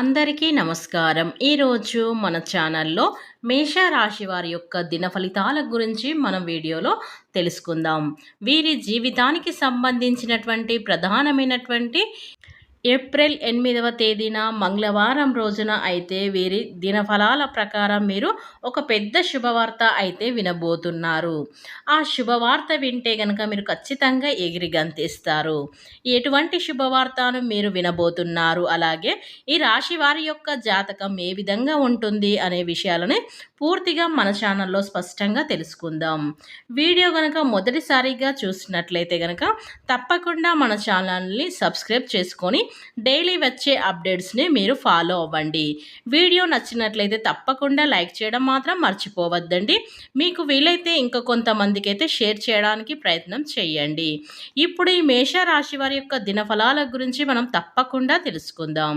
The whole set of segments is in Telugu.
అందరికీ నమస్కారం. ఈరోజు మన ఛానల్లో మేషరాశి వారి యొక్క దిన ఫలితాల గురించి మనం వీడియోలో తెలుసుకుందాం. వీరి జీవితానికి సంబంధించినటువంటి ప్రధానమైనటువంటి ఏప్రిల్ ఎనిమిదవ తేదీన మంగళవారం రోజున అయితే వీరి దినఫలాల ప్రకారం మీరు ఒక పెద్ద శుభవార్త అయితే వినబోతున్నారు. ఆ శుభవార్త వింటే కనుక మీరు ఖచ్చితంగా ఎగిరి గంతిస్తారు. ఎటువంటి శుభవార్తను మీరు వినబోతున్నారు? అలాగే ఈ రాశి వారి యొక్క జాతకం ఏ విధంగా ఉంటుంది? అనే విషయాలని పూర్తిగా మన ఛానల్లో స్పష్టంగా తెలుసుకుందాం. వీడియో కనుక మొదటిసారిగా చూసినట్లయితే కనుక తప్పకుండా మన ఛానల్ని సబ్స్క్రైబ్ చేసుకొని డైలీ వచ్చే అప్డేట్స్ని మీరు ఫాలో అవ్వండి. వీడియో నచ్చినట్లయితే తప్పకుండా లైక్ చేయడం మాత్రం మర్చిపోవద్దండి. మీకు వీలైతే ఇంకా కొంతమందికి అయితే షేర్ చేయడానికి ప్రయత్నం చేయండి. ఇప్పుడు ఈ మేషరాశి వారి యొక్క దినఫలాల గురించి మనం తప్పకుండా తెలుసుకుందాం.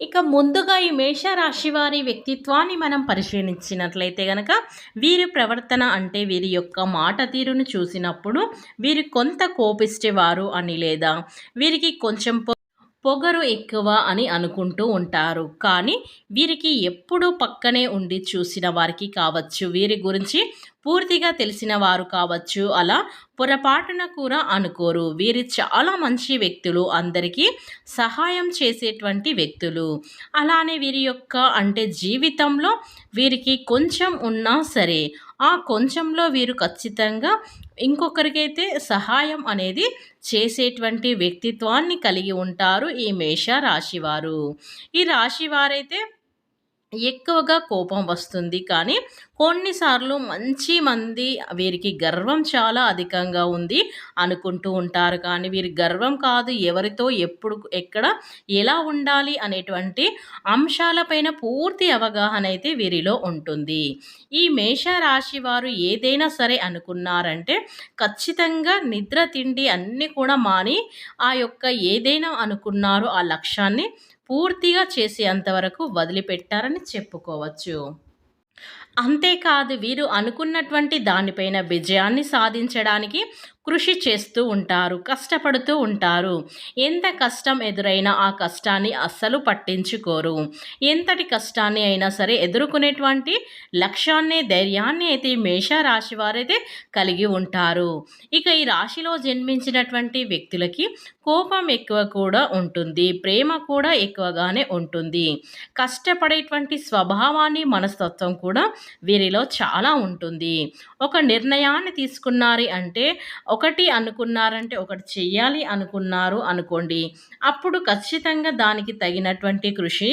ఇక ముందుగా ఈ మేషరాశి వారి వ్యక్తిత్వాన్ని మనం పరిశీలించినట్లయితే గనక వీరి ప్రవర్తన అంటే వీరి యొక్క మాట తీరును చూసినప్పుడు వీరు కొంత కోపిస్తేవారు అని లేదా వీరికి కొంచెం పొగరు ఎక్కువ అని అనుకుంటూ ఉంటారు. కానీ వీరికి ఎప్పుడూ పక్కనే ఉండి చూసిన వారికి కావచ్చు. వీరి గురించి పూర్తిగా తెలిసిన వారు కావచ్చు. అలా పొరపాటున కూడా అనుకోరు. వీరు చాలా మంచి వ్యక్తులు. అందరికీ సహాయం చేసేటువంటి వ్యక్తులు. అలానే వీరి యొక్క అంటే జీవితంలో వీరికి కొంచెం ఉన్నా సరే ఆ కొంచెంలో వీరు ఖచ్చితంగా ఇంకొకరికైతే సహాయం అనేది చేసేటువంటి వ్యక్తిత్వాన్ని కలిగి ఉంటారు ఈ మేష రాశివారు ఈ రాశివారైతే ఎక్కువగా కోపం వస్తుంది. కానీ కొన్నిసార్లు మంచి మంది వీరికి గర్వం చాలా అధికంగా ఉంది అనుకుంటూ ఉంటారు. కానీ వీరి గర్వం కాదు ఎవరితో ఎప్పుడు ఎక్కడ ఎలా ఉండాలి అనేటువంటి అంశాలపైన పూర్తి అవగాహన అయితే వీరిలో ఉంటుంది. ఈ మేషరాశి వారు ఏదైనా సరే అనుకున్నారంటే ఖచ్చితంగా నిద్ర తిండి అన్నీ కూడా మాని ఆ యొక్క ఏదైనా అనుకున్నారో ఆ లక్ష్యాన్ని పూర్తిగా చేసేంతవరకు వదిలిపెట్టారని చెప్పుకోవచ్చు. అంతేకాదు వీరు అనుకున్నటువంటి దానిపైన విజయాన్ని సాధించడానికి కృషి చేస్తూ ఉంటారు కష్టపడుతూ ఉంటారు. ఎంత కష్టం ఎదురైనా ఆ కష్టాన్ని అస్సలు పట్టించుకోరు. ఎంతటి కష్టాన్ని అయినా సరే ఎదుర్కొనేటువంటి లక్ష్యాన్ని ధైర్యాన్ని అయితే మేషరాశి వారైతే కలిగి ఉంటారు. ఇక ఈ రాశిలో జన్మించినటువంటి వ్యక్తులకి కోపం ఎక్కువ కూడా ఉంటుంది ప్రేమ కూడా ఎక్కువగానే ఉంటుంది. కష్టపడేటువంటి స్వభావాన్ని మనస్తత్వం కూడా వీరిలో చాలా ఉంటుంది. ఒక నిర్ణయాన్ని తీసుకున్నారు అంటే ఒకటి అనుకున్నారంటే ఒకటి చెయ్యాలి అనుకున్నారు అనుకోండి. అప్పుడు ఖచ్చితంగా దానికి తగినటువంటి కృషి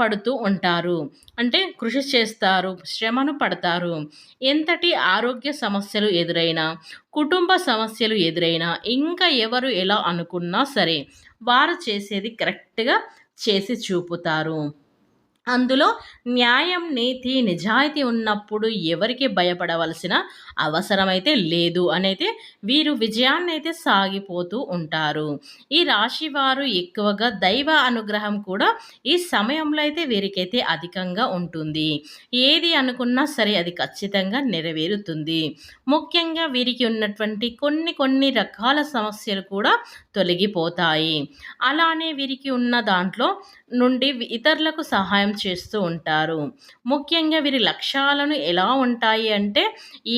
పడుతూ ఉంటారు. అంటే కృషి చేస్తారు శ్రమను పడతారు. ఎంతటి ఆరోగ్య సమస్యలు ఎదురైనా కుటుంబ సమస్యలు ఎదురైనా ఇంకా ఎవరు ఎలా అనుకున్నా సరే వారు చేసేది కరెక్ట్గా చేసి చూపుతారు. అందులో న్యాయం నీతి నిజాయితీ ఉన్నప్పుడు ఎవరికి భయపడవలసిన అవసరమైతే లేదు అనైతే వీరు విజయాన్ని అయితే సాగిపోతూ ఉంటారు. ఈ రాశి వారు ఎక్కువగా దైవ అనుగ్రహం కూడా ఈ సమయంలో అయితే వీరికైతే అధికంగా ఉంటుంది. ఏది అనుకున్నా సరే అది ఖచ్చితంగా నెరవేరుతుంది. ముఖ్యంగా వీరికి ఉన్నటువంటి కొన్ని కొన్ని రకాల సమస్యలు కూడా తొలగిపోతాయి. అలానే వీరికి ఉన్న దాంట్లో నుండి ఇతరులకు సహాయం చేస్తూ ఉంటారు. ముఖ్యంగా వీరి లక్ష్యాలను ఎలా ఉంటాయి అంటే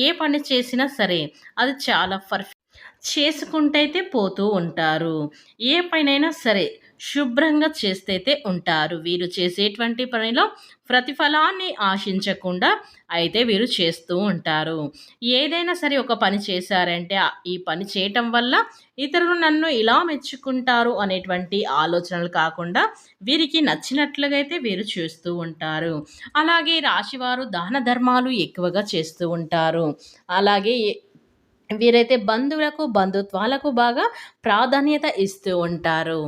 ఏ పని చేసినా సరే అది చాలా పర్ఫెక్ట్ చేసుకుంటైతే పోతూ ఉంటారు. ఏ పనైనా సరే శుభ్రంగా చేస్తైతే ఉంటారు. వీరు చేసేటువంటి పనిలో ప్రతిఫలాన్ని ఆశించకుండా అయితే వీరు చేస్తూ ఉంటారు. ఏదైనా సరే ఒక పని చేశారంటే ఈ పని చేయటం వల్ల ఇతరులు నన్ను ఇలా మెచ్చుకుంటారు అనేటువంటి ఆలోచనలు కాకుండా వీరికి నచ్చినట్లుగా అయితే వీరు చేస్తూ ఉంటారు. అలాగే రాశివారు దాన ధర్మాలు ఎక్కువగా చేస్తూ ఉంటారు. అలాగే వీరైతే బంధువులకు బంధుత్వాలకు బాగా ప్రాధాన్యత ఇస్తూ ఉంటారు.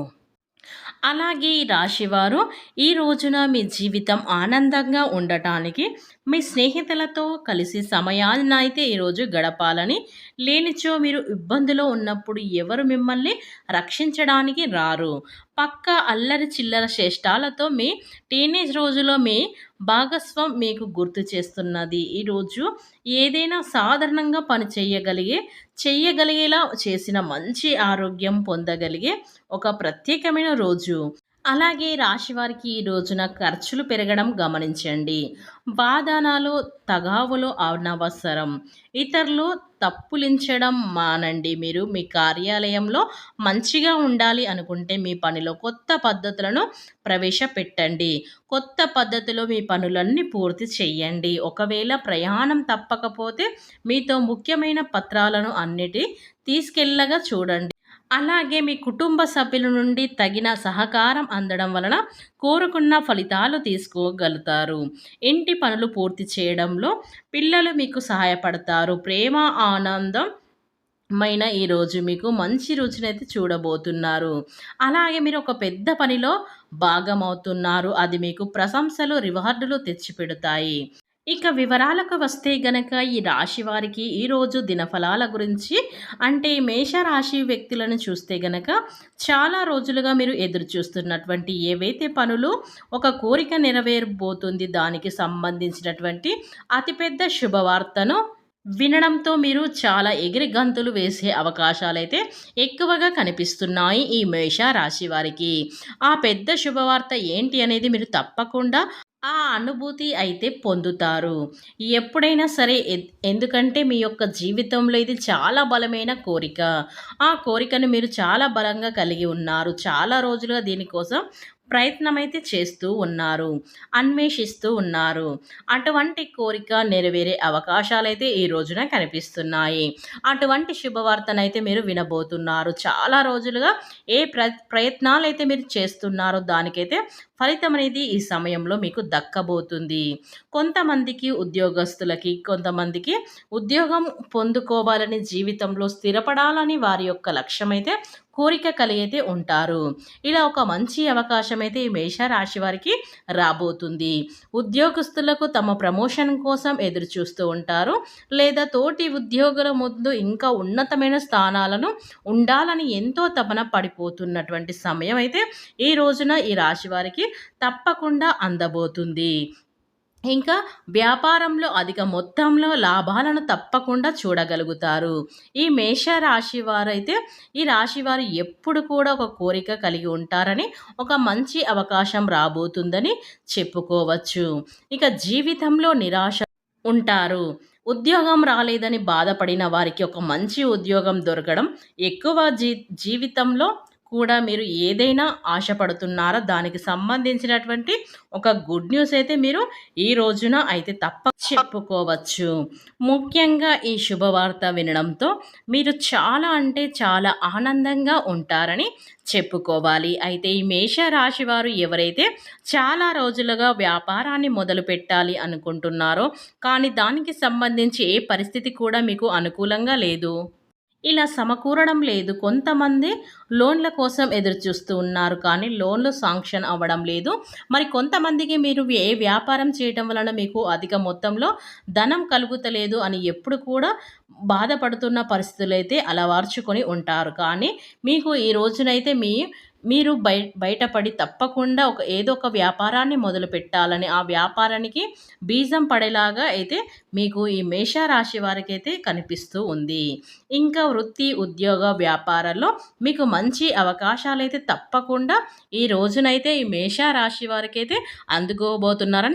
అలాగే ఈ రాశివారు ఈ రోజున మీ జీవితం ఆనందంగా ఉండటానికి మీ స్నేహితులతో కలిసి సమయాన్ని అయితే ఈరోజు గడపాలని లేనిచో మీరు ఇబ్బందిలో ఉన్నప్పుడు ఎవరు మిమ్మల్ని రక్షించడానికి రారు. పక్క అల్లరి చిల్లర శ్రేష్టాలతో మీ టీనేజ్ రోజులో మీ భాగస్వం మీకు గుర్తు చేస్తున్నది. ఈరోజు ఏదైనా సాధారణంగా పని చేయగలిగే చెయ్యగలిగేలా చేసిన మంచి ఆరోగ్యం పొందగలిగే ఒక ప్రత్యేకమైన రోజు. అలాగే రాశివారికి ఈ రోజున ఖర్చులు పెరగడం గమనించండి. వాదనాలు తగావులు అనవసరం. ఇతరులు తప్పులించడం మానండి. మీరు మీ కార్యాలయంలో మంచిగా ఉండాలి అనుకుంటే మీ పనిలో కొత్త పద్ధతులను ప్రవేశపెట్టండి. కొత్త పద్ధతిలో మీ పనులన్నీ పూర్తి చేయండి. ఒకవేళ ప్రయాణం తప్పకపోతే మీతో ముఖ్యమైన పత్రాలను అన్నిటి తీసుకెళ్ళగా చూడండి. అలాగే మీ కుటుంబ సభ్యుల నుండి తగిన సహకారం అందడం వలన కోరుకున్న ఫలితాలు తీసుకోగలుగుతారు. ఇంటి పనులు పూర్తి చేయడంలో పిల్లలు మీకు సహాయపడతారు. ప్రేమ ఆనందం మైన ఈరోజు మీకు మంచి రుచినైతే చూడబోతున్నారు. అలాగే మీరు ఒక పెద్ద పనిలో భాగమవుతున్నారు. అది మీకు ప్రశంసలు రివార్డులు తెచ్చిపెడతాయి. ఇక వివరాలకు వస్తే గనక ఈ రాశి వారికి ఈరోజు దినఫలాల గురించి అంటే మేషరాశి వ్యక్తులను చూస్తే గనక చాలా రోజులుగా మీరు ఎదురు చూస్తున్నటువంటి ఏవైతే పనులు ఒక కోరిక నెరవేరబోతుంది దానికి సంబంధించినటువంటి అతిపెద్ద శుభవార్తను వినడంతో మీరు చాలా ఎగిరి గంతులు వేసే అవకాశాలైతే ఎక్కువగా కనిపిస్తున్నాయి ఈ మేష రాశి వారికి. ఆ పెద్ద శుభవార్త ఏంటి అనేది మీరు తప్పకుండా ఆ అనుభూతి అయితే పొందుతారు. ఎప్పుడైనా సరే ఎందుకంటే మీ యొక్క జీవితంలో ఇది చాలా బలమైన కోరిక. ఆ కోరికను మీరు చాలా బలంగా కలిగి ఉన్నారు. చాలా రోజులుగా దీనికోసం ప్రయత్నమైతే చేస్తూ ఉన్నారు అన్వేషిస్తూ ఉన్నారు. అటువంటి కోరిక నెరవేరే అవకాశాలైతే ఈ రోజున కనిపిస్తున్నాయి. అటువంటి శుభవార్తనైతే మీరు వినబోతున్నారు. చాలా రోజులుగా ఏ ప్ర ప్రయత్నాలు అయితే మీరు చేస్తున్నారో దానికైతే ఫలితం అనేది ఈ సమయంలో మీకు దక్కబోతుంది. కొంతమందికి ఉద్యోగస్తులకి కొంతమందికి ఉద్యోగం పొందుకోవాలని జీవితంలో స్థిరపడాలని వారి యొక్క లక్ష్యం అయితే కోరిక కలిగితే ఉంటారు. ఇలా ఒక మంచి అవకాశం అయితే ఈ మేషరాశి వారికి రాబోతుంది. ఉద్యోగస్తులకు తమ ప్రమోషన్ కోసం ఎదురు చూస్తూ ఉంటారు. లేదా తోటి ఉద్యోగుల ముందు ఇంకా ఉన్నతమైన స్థానాలను ఉండాలని ఎంతో తపన పడిపోతున్నటువంటి సమయం అయితే ఈ రోజున ఈ రాశి వారికి తప్పకుండా అందబోతుంది. ఇంకా వ్యాపారంలో అధిక మొత్తంలో లాభాలను తప్పకుండా చూడగలుగుతారు. ఈ మేష రాశి వారైతే ఈ రాశి వారు ఎప్పుడు కూడా ఒక కోరిక కలిగి ఉంటారని ఒక మంచి అవకాశం రాబోతుందని చెప్పుకోవచ్చు. ఇక జీవితంలో నిరాశ ఉంటారు. ఉద్యోగం రాలేదని బాధపడిన వారికి ఒక మంచి ఉద్యోగం దొరకడం ఎక్కువ జీ జీవితంలో కూడా మీరు ఏదైనా ఆశపడుతున్నారో? దానికి సంబంధించినటువంటి ఒక గుడ్ న్యూస్ అయితే మీరు ఈ రోజున అయితే తప్ప చెప్పుకోవచ్చు. ముఖ్యంగా ఈ శుభవార్త వినడంతో మీరు చాలా అంటే చాలా ఆనందంగా ఉంటారని చెప్పుకోవాలి. అయితే ఈ మేషరాశి వారు ఎవరైతే చాలా రోజులుగా వ్యాపారాన్ని మొదలు పెట్టాలి అనుకుంటున్నారో కానీ దానికి సంబంధించి ఏ పరిస్థితి కూడా మీకు అనుకూలంగా లేదు. ఇలా సమకూరడం లేదు. కొంతమంది లోన్ల కోసం ఎదురుచూస్తూ ఉన్నారు కానీ లోన్లు శాంక్షన్ అవ్వడం లేదు. మరి కొంతమందికి మీరు ఏ వ్యాపారం చేయటం వలన మీకు అధిక మొత్తంలో ధనం కలుగుతలేదు అని ఎప్పుడు కూడా బాధపడుతున్న పరిస్థితులు అయితే అలవార్చుకొని ఉంటారు. కానీ మీకు ఈ రోజునైతే మీ మీరు బయ బయటపడి తప్పకుండా ఒక ఏదో ఒక వ్యాపారాన్ని మొదలు పెట్టాలని ఆ వ్యాపారానికి బీజం పడేలాగా అయితే మీకు ఈ మేషరాశి వారికి అయితే కనిపిస్తూ ఉంది. ఇంకా వృత్తి ఉద్యోగ వ్యాపారాల్లో మీకు మంచి అవకాశాలు అయితే తప్పకుండా ఈ రోజునైతే ఈ మేషరాశి వారికి అయితే అందుకోబోతున్నారని